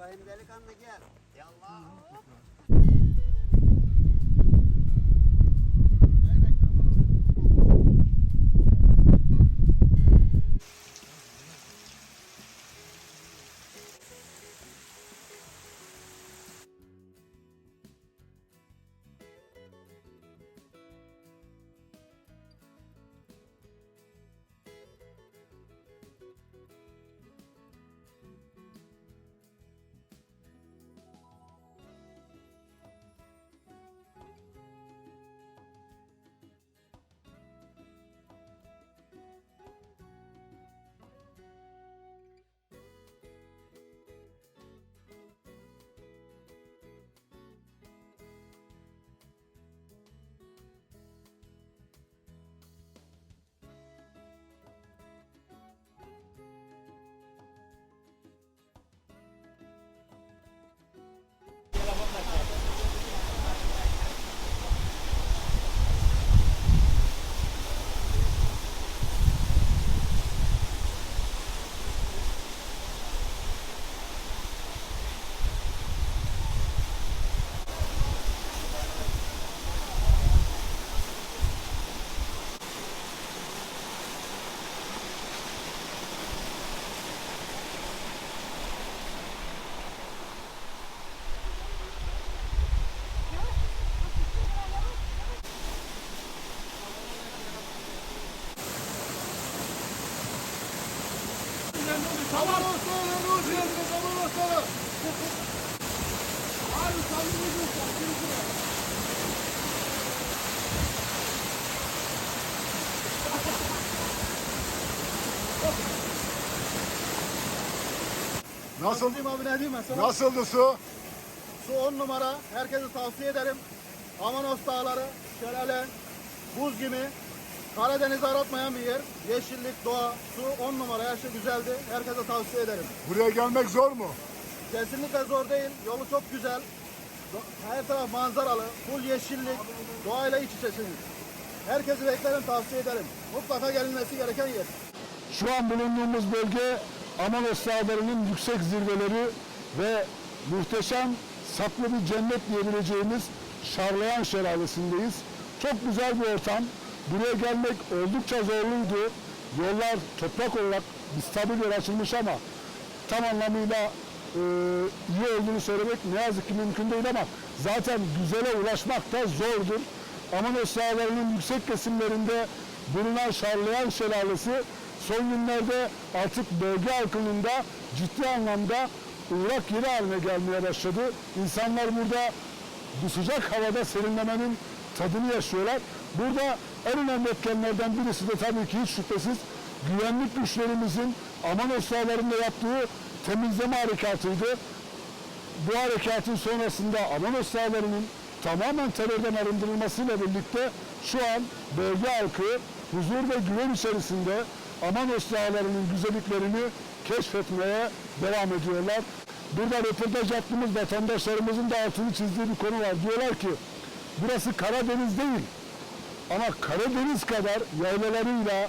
bakayım delikanlı gel. Yallah. Olsun. Abi göster, Nasıl? Abi ne diyeyim ben sana? Nasıldı su? Su on numara. Herkese tavsiye ederim. Amanos dağları, şelale, buz gibi. Karadeniz aratmayan bir yer. Yeşillik, doğa, su on numara. Her şey güzeldi. Herkese tavsiye ederim. Buraya gelmek zor mu? Kesinlikle zor değil. Yolu çok güzel. Her taraf manzaralı. Full yeşillik. Doğayla iç içesiniz. Herkesi beklerim, tavsiye ederim. Mutlaka gelinmesi gereken yer. Şu an bulunduğumuz bölge Amanos Dağları'nın yüksek zirveleri ve muhteşem saklı bir cennet diyebileceğimiz Şarlayan Şelalesi'ndeyiz. Çok güzel bir ortam. Buraya gelmek oldukça zorluydu. Yollar toprak olarak stabil yol açılmış ama tam anlamıyla e, iyi olduğunu söylemek ne yazık ki mümkün değil ama zaten güzele ulaşmak da zordur. Amanos Dağları'nın yüksek kesimlerinde bulunan Şarlayan Şelalesi son günlerde artık bölge halkının da ciddi anlamda uğrak yeri haline gelmeye başladı. İnsanlar burada bu sıcak havada serinlemenin tadını yaşıyorlar. Burada en önemli etkenlerden birisi de tabii ki hiç şüphesiz güvenlik güçlerimizin Amanos Dağları'nda yaptığı temizleme harekatıydı. Bu harekatın sonrasında Amanos Dağları'nın tamamen terörden arındırılmasıyla birlikte şu an bölge halkı huzur ve güven içerisinde Amanos Dağları'nın güzelliklerini keşfetmeye devam ediyorlar. Burada röportaj yaptığımız vatandaşlarımızın da altını çizdiği bir konu var. Diyorlar ki burası Karadeniz değil ama Karadeniz kadar yaylalarıyla,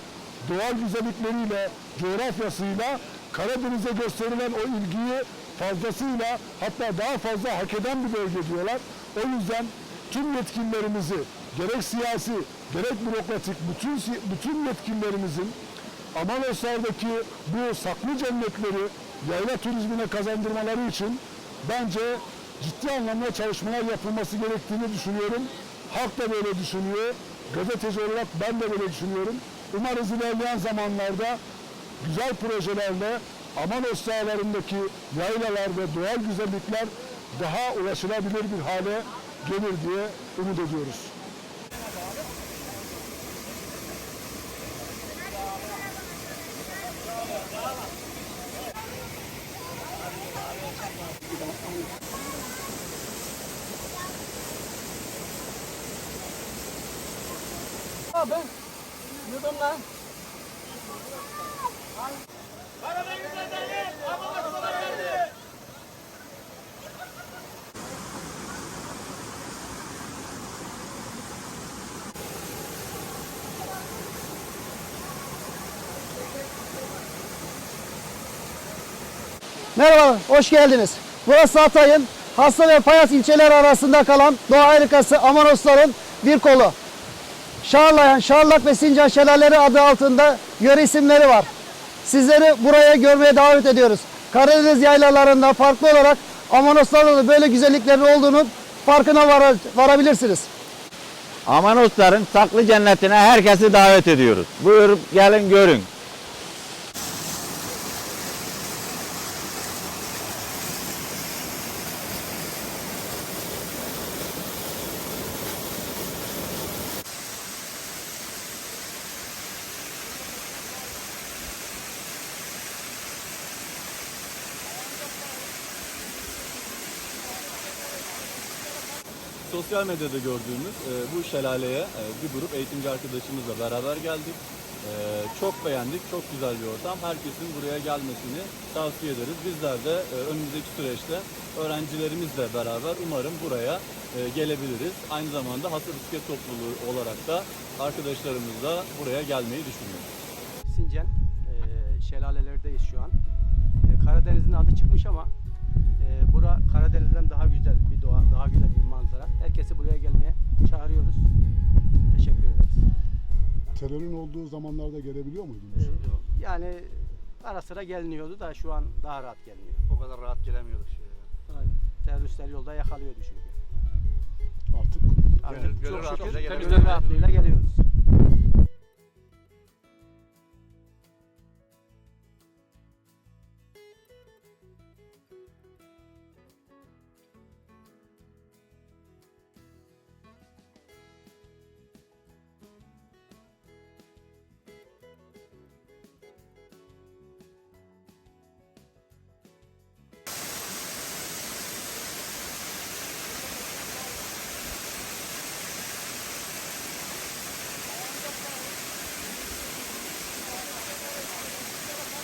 doğal güzellikleriyle, coğrafyasıyla Karadeniz'e gösterilen o ilgiyi fazlasıyla hatta daha fazla hak eden bir bölge diyorlar. O yüzden tüm yetkililerimizi gerek siyasi gerek bürokratik bütün bütün yetkililerimizin Amanoslardaki bu saklı cennetleri yayla turizmine kazandırmaları için bence ciddi anlamda çalışmalar yapılması gerektiğini düşünüyorum. Halk da böyle düşünüyor. Gazeteci olarak ben de böyle düşünüyorum. Umarız ilerleyen zamanlarda güzel projelerle Amanos Dağları'ndaki yaylalar ve doğal güzellikler daha ulaşılabilir bir hale gelir diye umut ediyoruz. Abi, yudum lan. Merhaba, hoş geldiniz. Burası Hatay'ın Hasta ve Payas ilçeleri arasında kalan doğa harikası Amanosların bir kolu. Şarlayan, Şarlak ve Sincan Şelaleleri adı altında yöre isimleri var. Sizleri buraya görmeye davet ediyoruz. Karadeniz yaylalarında farklı olarak Amanoslarda da böyle güzelliklerin olduğunu farkına vara- varabilirsiniz. Amanosların saklı cennetine herkesi davet ediyoruz. Buyurun gelin görün. Sosyal medyada gördüğümüz e, bu şelaleye e, bir grup eğitimci arkadaşımızla beraber geldik. E, çok beğendik, çok güzel bir ortam. Herkesin buraya gelmesini tavsiye ederiz. Bizler de e, önümüzdeki süreçte öğrencilerimizle beraber umarım buraya e, gelebiliriz. Aynı zamanda Hasır Bisiklet Topluluğu olarak da arkadaşlarımızla buraya gelmeyi düşünüyoruz. Sincan e, şelalelerdeyiz şu an. E, Karadeniz'in adı çıkmış ama e, bura Terörün olduğu zamanlarda gelebiliyor muydunuz? E, yani ara sıra geliniyordu da şu an daha rahat geliniyor. O kadar rahat gelemiyorduk şuraya. Teröristler yolda yakalıyordu çünkü. Artık Artık gönül çok rahatlığıyla şükür gönül rahatlığıyla geliyoruz.